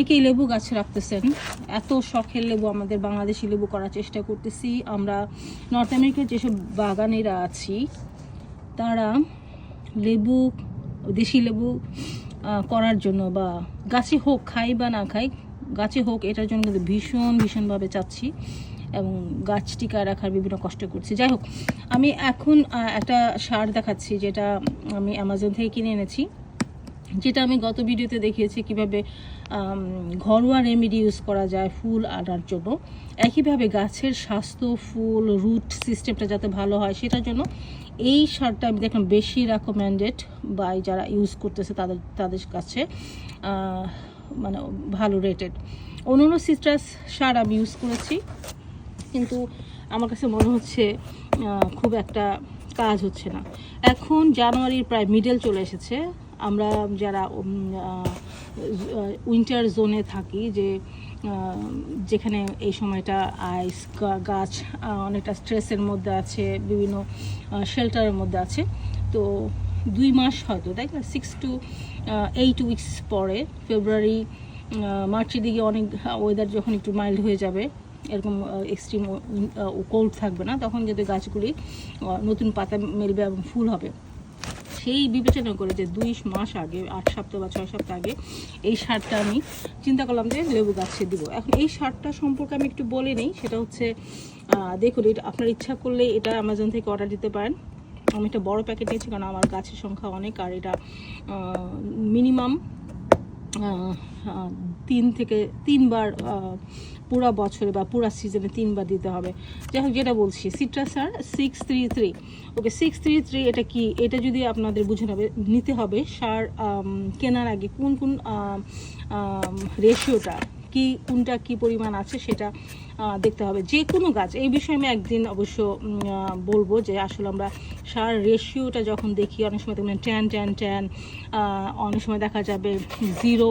অনেকেই লেবু গাছ রাখতেছেন। এত শখের লেবু আমাদের বাংলাদেশি লেবু করার চেষ্টা করতেছি। আমরা নর্থ আমেরিকার যেসব বাগানেরা আছি, তারা লেবু, দেশি লেবু করার জন্য বা গাছে হোক, খাই বা না খাই, গাছে হোক, এটার জন্য কিন্তু ভীষণ, ভীষণভাবে চাচ্ছি এবং গাছ টিকায় রাখার বিভিন্ন কষ্ট করছি। যাই হোক, আমি এখন একটা সার দেখাচ্ছি যেটা আমি অ্যামাজন থেকে কিনে এনেছি। যেটা আমি গত ভিডিওতে দেখিয়েছি কীভাবে ঘরোয়া রেমেডি ইউজ করা যায় ফুল আনার জন্য। একইভাবে গাছের স্বাস্থ্য, ফুল রুট সিস্টেমটা যাতে ভালো হয় সেটার জন্য এই সারটা আমি দেখলাম বেশি রেকমেন্ডেড বাই যারা ইউজ করতেছে তাদের তাদের কাছে মানে ভালো রেটেড অন্য অন্য সার আমি ইউজ করেছি, কিন্তু আমার কাছে মনে হচ্ছে খুব একটা কাজ হচ্ছে না। এখন জানুয়ারির প্রায় মিডল চলে এসেছে আমরা যারা উইন্টার জোনে থাকি, যে যেখানে এই সময়টা আইস গাছ অনেকটা স্ট্রেসের মধ্যে আছে, বিভিন্ন শেল্টারের মধ্যে আছে, তো দুই মাস হয়তো, তাই না? সিক্স টু এইট উইকস পরে ফেব্রুয়ারি মার্চের দিকে অনেক ওয়েদার যখন একটু মাইল্ড হয়ে যাবে, এরকম এক্সট্রিম কোল্ড থাকবে না, তখন কিন্তু গাছগুলি নতুন পাতা মেলবে এবং ফুল হবে সেই বিবেচনা করে যে দুই মাস আগে, আট সপ্তাহ বা ছয় সপ্তাহ আগে এই সারটা আমি চিন্তা করলাম যে লেবু গাছে দিব। এখন এই সারটা সম্পর্কে আমি একটু বলে নিই, সেটা হচ্ছে দেখুন, এটা আপনার ইচ্ছা করলে এটা অ্যামাজন থেকে অর্ডার দিতে পারেন। আমি একটা বড় প্যাকেট নিয়েছি কারণ আমার গাছের সংখ্যা অনেক আর এটা মিনিমাম তিন থেকে, তিনবার পুরা বছরে বা পুরা সিজনে তিনবার দিতে হবে। যাই হোক, যেটা বলছি সিট্রাস আর six three three okay six three three এটা কি? এটা যদি আপনাদের বুঝে নেবে, নিতে হবে সার কেনার আগে কোন কোন রেশিওটা কি, কোনটা কি পরিমাণ আছে সেটা দেখতে হবে। যে কোনো গাছ, এই বিষয়ে আমি একদিন অবশ্য বলব যে আসলে আমরা সার রেশিওটা যখন দেখি, অনেক সময় দেখবেন টেন টেন টেন অনেক সময় দেখা যাবে জিরো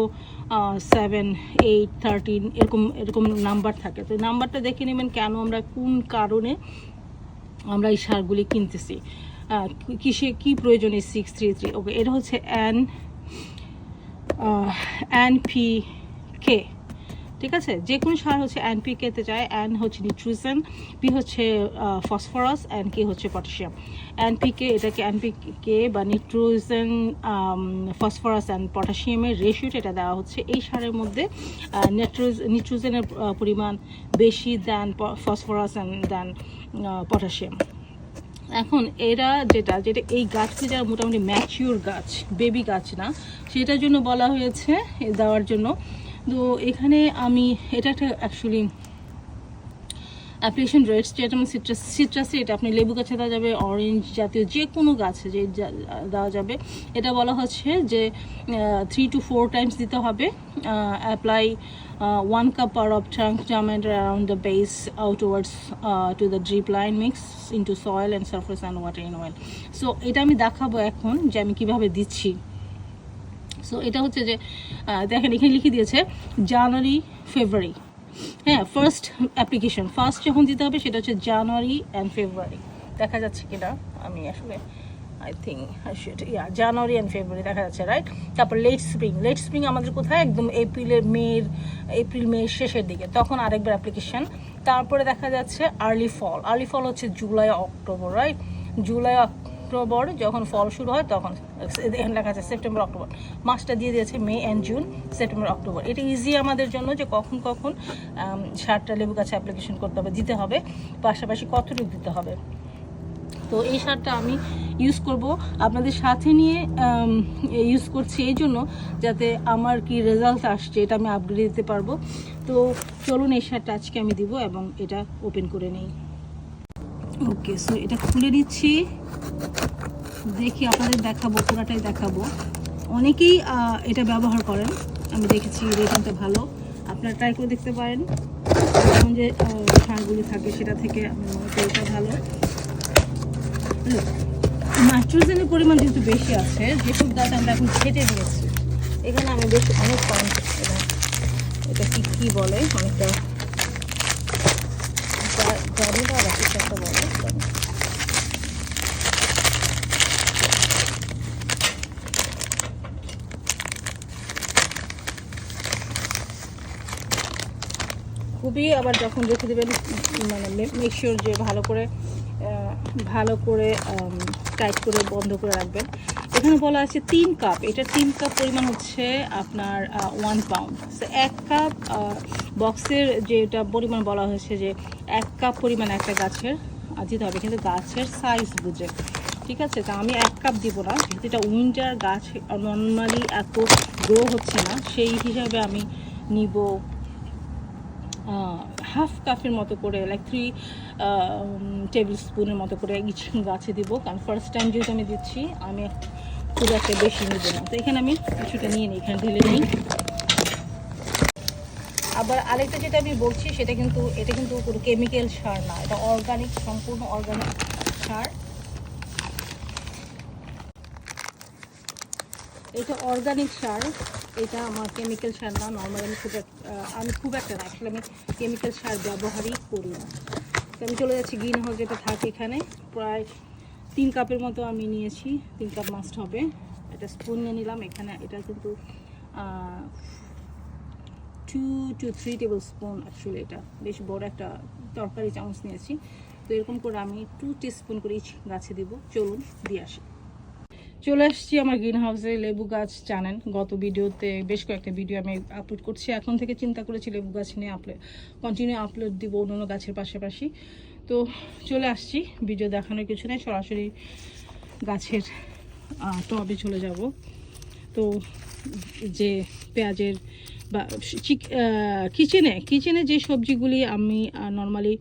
সেভেন এইট থার্টিন এরকম এরকম নাম্বার থাকে। তো নাম্বারটা দেখে নেবেন কেন আমরা, কোন কারণে আমরা এই সারগুলি কিনতেছি। কিসে, কি প্রয়োজন এই সিক্স থ্রি থ্রি ওকে এটা হচ্ছে অ্যান অ্যান পি কে ঠিক আছে? যে কোনো সার হচ্ছে অ্যান পি কেতে যায় অ্যান হচ্ছে নিউট্রিশন পি হচ্ছে ফসফরাস অ্যান কে হচ্ছে পটাশিয়াম অ্যান পি কে এটাকে অ্যান পি কে বা নিউট্রিশন ফসফরাস অ্যান্ড পটাশিয়ামের রেশিওটা এটা দেওয়া হচ্ছে। এই সারের মধ্যে নিউট্রিশনের পরিমাণ বেশি then phosphorus and then potassium এখন এরা যেটা যেটা এই গাছগুলো যারা মোটামুটি ম্যাচিওর গাছ বেবি গাছ না, সেটার জন্য বলা হয়েছে, দেওয়ার জন্য তো এখানে আমি, এটা একটা অ্যাকচুয়ালি অ্যাপ্লিকেশন রেটস যেটা আমি সিট্রাস সিট্রাসে এটা আপনি লেবু গাছে দেওয়া যাবে অরেঞ্জ জাতীয় যে কোনো গাছে যে দেওয়া যাবে। এটা বলা হচ্ছে যে থ্রি টু ফোর টাইমস দিতে হবে apply one cup per of trunk জামেন্ট around the base outwards to the drip line mix into soil and surface and water in well so এটা আমি দেখাবো এখন যে আমি কীভাবে দিচ্ছি। সো এটা হচ্ছে যে দেখেন এখানে লিখে দিয়েছে, জানুয়ারি, ফেব্রুয়ারি। হ্যাঁ ফার্স্ট অ্যাপ্লিকেশন ফার্স্ট যখন দিতে হবে সেটা হচ্ছে জানুয়ারি অ্যান্ড ফেব্রুয়ারি। দেখা যাচ্ছে কিনা? আমি আসলে I think I should yeah January and February দেখা যাচ্ছে রাইট তারপর লেট স্প্রিং লেট স্প্রিং আমাদের কোথায়? একদম এপ্রিলের মের, এপ্রিল, মে শেষের দিকে। তখন আরেকবার অ্যাপ্লিকেশন তারপরে দেখা যাচ্ছে আর্লি ফল আর্লি ফল হচ্ছে July, October right July October যখন ফল শুরু হয়, তখন এখানে লেখা আছে সেপ্টেম্বর অক্টোবর মাসটা দিয়ে দিয়েছে May and June September October এটা ইজি আমাদের জন্য যে কখন কখন সারটা লেবু গাছে অ্যাপ্লিকেশন করতে হবে, দিতে হবে। পাশাপাশি কতটুকু দিতে হবে। তো এই সারটা আমি ইউজ করব। আপনাদের সাথে নিয়ে ইউজ করছি এই জন্য যাতে আমার কি রেজাল্ট আসছে, এটা আমি আপগ্রেড দিতে পারব। তো চলুন এই সারটা আজকে আমি দিব এবং এটা ওপেন করে নেই। ওকে সো এটা খুলে নিচ্ছি দেখি আপনাদের দেখাবো, পুরাটাই দেখাবো। অনেকেই এটা ব্যবহার করেন। আমি দেখেছি রেটিংটা ভালো। আপনারা ট্রাই করে দেখতে পারেন। এখন যে সারগুলি থাকে সেটা থেকে আমি মনে এটা ভালো। নাইট্রোজেনের পরিমাণ যেহেতু বেশি আছে যেসব গাছ আমরা এখন ছেটে দিয়েছি, এখানে আমি বেশ অনেক কম এটা এটা কি কি বলে? অনেকটা খুবই আবার যখন রেখে দেবেন মানে মেক শিওর যে ভালো করে ভালো করে টাইট করে বন্ধ করে রাখবেন। এখানে বলা আছে তিন কাপ এটা তিন কাপ পরিমাণ হচ্ছে আপনার ওয়ান পাউন্ড এক কাপ বক্সের যেটা পরিমাণ বলা হয়েছে যে এক কাপ পরিমাণ একটা গাছের দিতে হবে কিন্তু গাছের সাইজ বুঝে। ঠিক আছে? তা আমি এক কাপ দিব না, যেহেতু এটা উইন্টার গাছ নর্মালি এত গ্রো হচ্ছে না, সেই হিসাবে আমি নিব হাফ কাপের মতো করে লাইক থ্রি টেবিল স্পুনের মতো করে গাছে দিব, কারণ ফার্স্ট টাইম যেহেতু আমি দিচ্ছি, আমি খুব একটা বেশি নিব না। তো এখানে আমি কিছুটা নিয়ে নিই, এখানে ঢেলে নিই। আবার আরেকটা যেটা আমি বলছি, সেটা কিন্তু, এটা কিন্তু কোনো কেমিক্যাল সার না, এটা অর্গানিক সম্পূর্ণ অর্গানিক সার। এটা অর্গানিক সার, এটা আমার কেমিক্যাল সার না নর্মাল আমি খুব আমি খুব একটা না, আসলে আমি কেমিক্যাল সার ব্যবহারই করি না। তো আমি চলে যাচ্ছি গ্রিন হাউস যেটা থাকে এখানে, প্রায় তিন কাপের মতো আমি নিয়েছি, তিন কাপ মাস্ট হবে। এটা স্পুন নিয়ে নিলাম, এখানে, এটা কিন্তু two to three tablespoon actually এটা বেশ বড় একটা তরকারি চামচ নিয়েছি। তো এরকম করে আমি টু স্পুন করে গাছে দিব। চলুন, দিয়ে আসি। চলে আসছি আমার গ্রিন হাউসে লেবু গাছ জানেন। গত ভিডিওতে বেশ কয়েকটা ভিডিও আমি আপলোড করছি। এখন থেকে চিন্তা করেছি লেবু গাছ নিয়ে আপলোড কন্টিনিউ আপলোড দিব অন্য গাছের পাশাপাশি। তো চলে আসছি। ভিডিও দেখানোর কিছু নেই। সরাসরি গাছের টবে চলে যাব। তো যে পেঁয়াজের বা কিচেনে কিচেনে যে সবজিগুলি আমি নর্মালি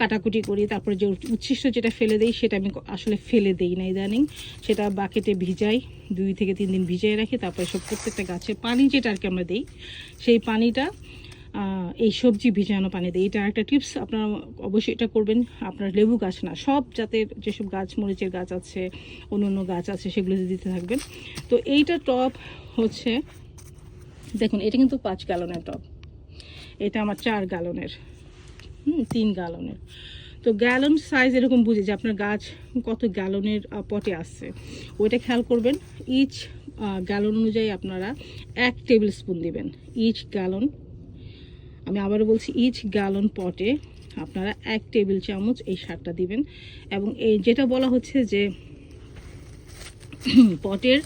কাটাকুটি করি, তারপরে যে উচ্ছিষ্ট যেটা ফেলে দেই, সেটা আমি আসলে ফেলে দেই না ইদানিং। সেটা বাকেটে ভিজাই, দুই থেকে তিন দিন ভিজাই রাখি, তারপরে সব প্রত্যেকটা গাছে পানি যেটা আর কি আমরা দিই, সেই পানিটা এই সবজি ভিজানো পানি দিই। এটা একটা টিপস আপনারা অবশ্যই এটা করবেন। আপনার লেবু গাছ না, সব জাতের যেসব গাছ, মরিচের গাছ আছে অন্য অন্য গাছ আছে সেগুলোতে দিতে থাকবেন। তো এইটা টপ হচ্ছে দেখুন, এটা কিন্তু পাঁচ গ্যালনের টপ এটা আমার চার গ্যালনের হুম, তিন গ্যালনের তো গ্যালন সাইজ এরকম বুঝে যে আপনার গাছ কত গ্যালনের পটে আসছে। ওইটা খেয়াল করবেন ইচ গ্যালন অনুযায়ী আপনারা এক টেবিল স্পুন দিবেন। ইচ গ্যালন, আমি আবারও বলছি ইচ গ্যালন পটে আপনারা এক টেবিল চামচ এই সারটা দিবেন। এবং এই যেটা বলা হচ্ছে যে, পটের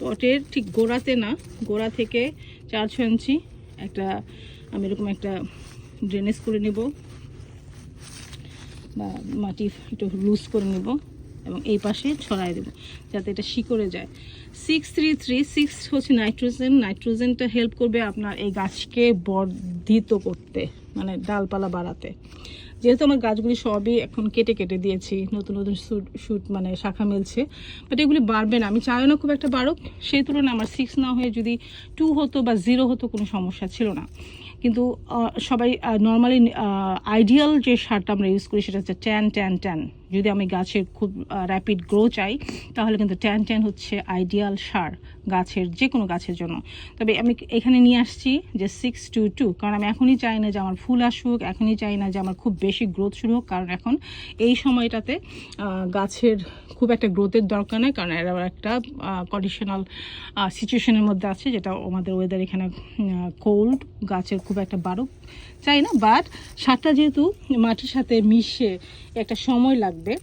পটের ঠিক গোড়াতে না, গোড়া থেকে চার ছ ইঞ্চি, একটা, আমি এরকম একটা ড্রেনেজ করে নেব বা মাটি একটু লুজ করে নেব এবং এই পাশে ছড়াই দেবো যাতে এটা শিকড়ে যায়। সিক্স থ্রি থ্রি সিক্স হচ্ছে নাইট্রোজেন নাইট্রোজেনটা হেল্প করবে আপনার এই গাছকে বর্ধিত করতে মানে ডালপালা বাড়াতে। যেহেতু আমার গাছগুলি সবই এখন কেটে কেটে দিয়েছি, নতুন নতুন শুট শুট মানে শাখা মেলছে। বাট এগুলি বাড়বে না, আমি চাই না খুব একটা বাড়ুক। সেই তুলনায় আমার সিক্স না হয়ে যদি টু হতো বা জিরো হতো কোনো সমস্যা ছিল না। কিন্তু সবাই নর্মালি আইডিয়াল যে সারটা আমরা ইউজ করি সেটা হচ্ছে ট্যান ট্যান ট্যান যদি আমি গাছের খুব র্যাপিড গ্রো চাই, তাহলে কিন্তু ট্যান ট্যান হচ্ছে আইডিয়াল সার গাছের যে কোনো গাছের জন্য। তবে আমি এখানে নিয়ে আসছি যে সিক্স টু টু কারণ আমি এখনই চাই না যে আমার ফুল আসুক, এখনই চাই না যে আমার খুব বেশি গ্রোথ শুরু হোক, কারণ এখন এই সময়টাতে গাছের খুব একটা গ্রোথের দরকার নেই, কারণ এরা একটা কন্ডিশনাল সিচুয়েশনের মধ্যে আছে, যেটা আমাদের ওয়েদার এখানে কোল্ড গাছের খুব একটা বারুক চাই না বাট সারটা যেহেতু মাটির সাথে মিশে একটা সময় লাগবে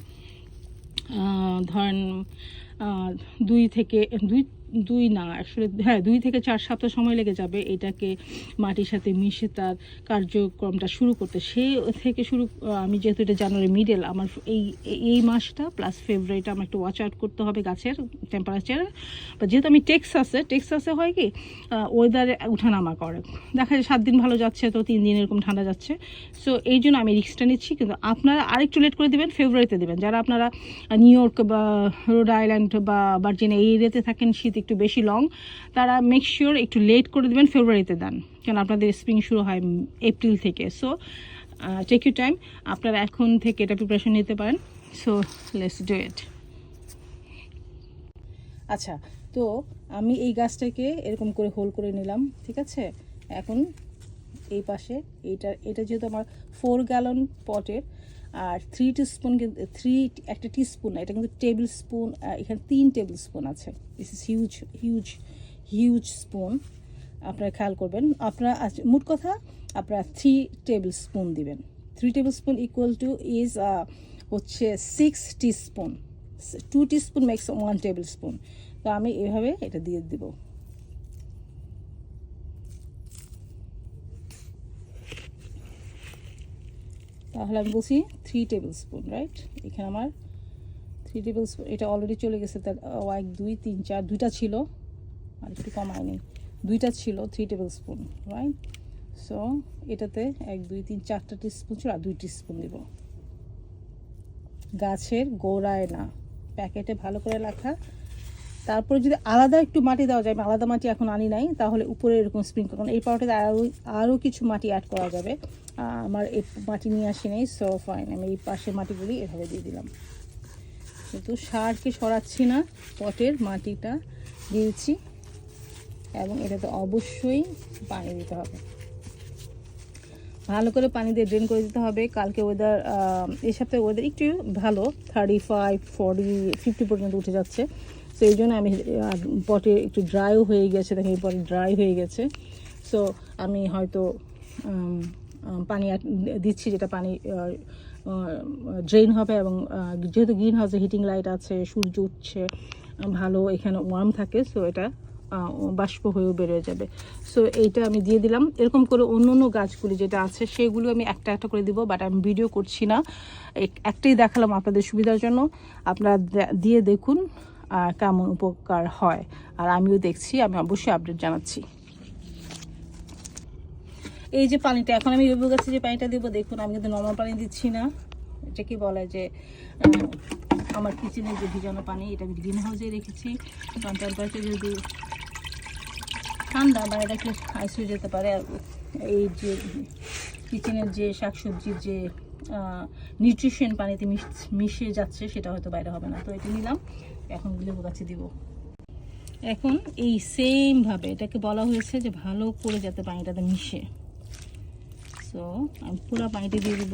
ধরেন দুই থেকে, দুই দুই না, আসলে হ্যাঁ দুই থেকে চার সপ্তাহ সময় লেগে যাবে এটাকে মাটির সাথে মিশে তার কার্যক্রমটা শুরু করতে। সে থেকে শুরু আমি যেহেতু এটা জানুয়ারি মিডল আমার এই, এই- মাসটা প্লাস ফেব্রুয়ারিটা আমার একটু ওয়াচ আউট করতে হবে গাছের টেম্পারেচার বা যেহেতু আমি টেক্সাসে টেক্সাসে হয় কি ওয়েদারে উঠানামা করে। দেখা যায় সাত দিন ভালো যাচ্ছে, তো তিন দিন এরকম ঠান্ডা যাচ্ছে। সো এই জন্য আমি রিক্সটা নিচ্ছি, কিন্তু আপনারা আরেকটু লেট করে দেবেন ফেব্রুয়ারিতে দেবেন। যারা আপনারা নিউ ইয়র্ক বা রোড আইল্যান্ড বা ভার্জিনিয়া এই এরিয়াতে থাকেন, শীত একটু বেশি লং তারা মেক শিওর একটু লেট করে দেবেন ফেব্রুয়ারিতে দেন। কেন আপনাদের স্প্রিং শুরু হয় এপ্রিল থেকে। সো টেক ইউ টাইম আপনারা এখন থেকে এটা প্রিপারেশন নিতে পারেন। সো লেটস ডু ইট আচ্ছা তো আমি এই গাছটাকে এরকম করে হোল করে নিলাম, ঠিক আছে? এখন এই পাশে এইটা, এটা যেহেতু আমার ফোর গ্যালন পটের আর থ্রি স্পুন কিন্তু থ্রি একটা স্পুন এটা কিন্তু টেবিল স্পুন এখানে তিন টেবিল স্পুন আছে। This is huge huge huge spoon আপনারা খেয়াল করবেন, আপনারা মোট কথা, আপনারা থ্রি টেবিল স্পুন দিবেন। Three tablespoon equal to is হচ্ছে six teaspoon two teaspoon makes one tablespoon তো আমি এভাবে এটা দিয়ে দিব। তাহলে আমি বলছি থ্রি টেবিল স্পুন রাইট এখানে আমার থ্রি টেবিল স্পুন এটা অলরেডি চলে গেছে, তার এক, দুই, তিন, চার, দুইটা ছিল, আর একটু কমায় নেই দুইটা ছিল three tablespoon right so এটাতে এক, দুই, তিন, চারটা টিস্পুন ছিল, আর দুই টিস্পুন দিব। গাছের গোড়ায় না, প্যাকেটে ভালো করে রাখা তারপরে যদি আলাদা একটু মাটি দেওয়া যায় আলাদা মাটি এখন আনি নাই, তাহলে উপরে এরকম স্প্রিঙ্কল কারণ এই পাউডারতে আরও আরও কিছু মাটি অ্যাড করা যাবে। আমার এই মাটি নিয়ে আসি নেই সো ফাইন আমি এই পাশের মাটিগুলি এভাবে দিয়ে দিলাম। কিন্তু সারকে সরাচ্ছি না, পটের মাটিটা দিয়েছি, এবং এটাতে অবশ্যই পানি দিতে হবে। ভালো করে পানি দিয়ে ড্রেন করে দিতে হবে। কালকে ওয়েদার এই সপ্তাহে ওয়েদার একটু ভালো থার্টি ফাইভ ফর্টি ফিফটি পর্যন্ত উঠে যাচ্ছে। তো এই জন্য আমি পটে একটু ড্রাইও হয়ে গেছে, দেখেন এই পটে ড্রাই হয়ে গেছে। সো আমি হয়তো পানি দিচ্ছি যেটা পানি ড্রেন হবে এবং যেহেতু গ্রিন হাউসে হিটিং লাইট আছে, সূর্য উঠছে, ভালো, এখানে ওয়ার্ম থাকে সো এটা বাষ্প হয়েও বেরোয় যাবে। সো এইটা আমি দিয়ে দিলাম। এরকম করে অন্য অন্য গাছগুলি যেটা আছে, সেগুলো আমি একটা একটা করে দিব বাট আমি ভিডিও করছি না। এক- একটাই দেখালাম আপনাদের সুবিধার জন্য। আপনারা দিয়ে দেখুন। কেমন উপকার হয়। আর আমিও দেখছি, আমি অবশ্যই আপডেট জানাচ্ছি। এই যে পানিটা, এখন আমি লেবু গাছে যে পানিটা দেবো। দেখুন, আমি কিন্তু নর্মাল পানি দিচ্ছি না। এটা কি বলে যে আমার কিচেনের যে ভিজানো পানি, এটা আমি গ্রিন হাউসে রেখেছি। কারণ টেম্পারেচার যদি ঠান্ডা বাইরে রাখলে আইস হয়ে যেতে পারে। আর এই যে কিচেনের যে শাকসবজির যে নিউট্রিশন পানিতে মিশে যাচ্ছে, সেটা হয়তো বাইরে হবে না। তো এটা নিলাম। এখন লেবু গাছে দিব। এখন এই সেম ভাবে এটাকে বলা হয়েছে যে ভালো করে যাতে পানিটাতে মিশে। সো আমি পুরো পানিটা দিয়ে দিব।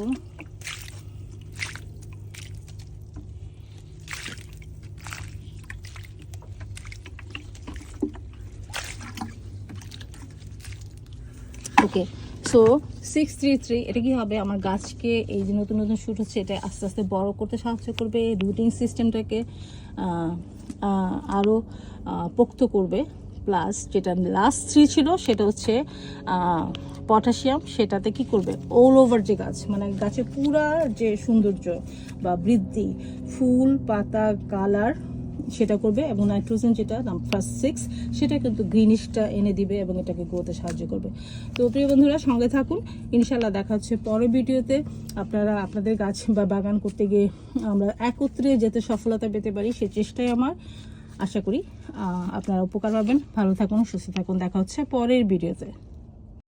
Okay so six three three এটা কি হবে? আমার গাছকে এই যে নতুন নতুন শুট হচ্ছে, এটা আস্তে আস্তে বড় করতে সাহায্য করবে রুটিং সিস্টেমটাকে আরও পোক্ত করবে। প্লাস যেটা লাস্ট থ্রি ছিল, সেটা হচ্ছে পটাশিয়াম সেটাতে কি করবে? অল ওভার যে গাছ মানে গাছে পুরা যে সৌন্দর্য বা বৃদ্ধি, ফুল, পাতা কালার সেটা করবে এবং নাইট্রোজেন যেটা ফার্স্ট সিক্স সেটা কিন্তু গ্রিনিশটা এনে দিবে এবং এটাকে গ্রোতে সাহায্য করবে। তো প্রিয় বন্ধুরা, সঙ্গে থাকুন। ইনশাল্লাহ দেখা হচ্ছে পরের ভিডিওতে। আপনারা আপনাদের গাছ বা বাগান করতে গিয়ে আমরা একত্রে যেতে সফলতা পেতে পারি, সে চেষ্টাই আমার। আশা করি আপনারা উপকার পাবেন। ভালো থাকুন, সুস্থ থাকুন। দেখা হচ্ছে পরের ভিডিওতে।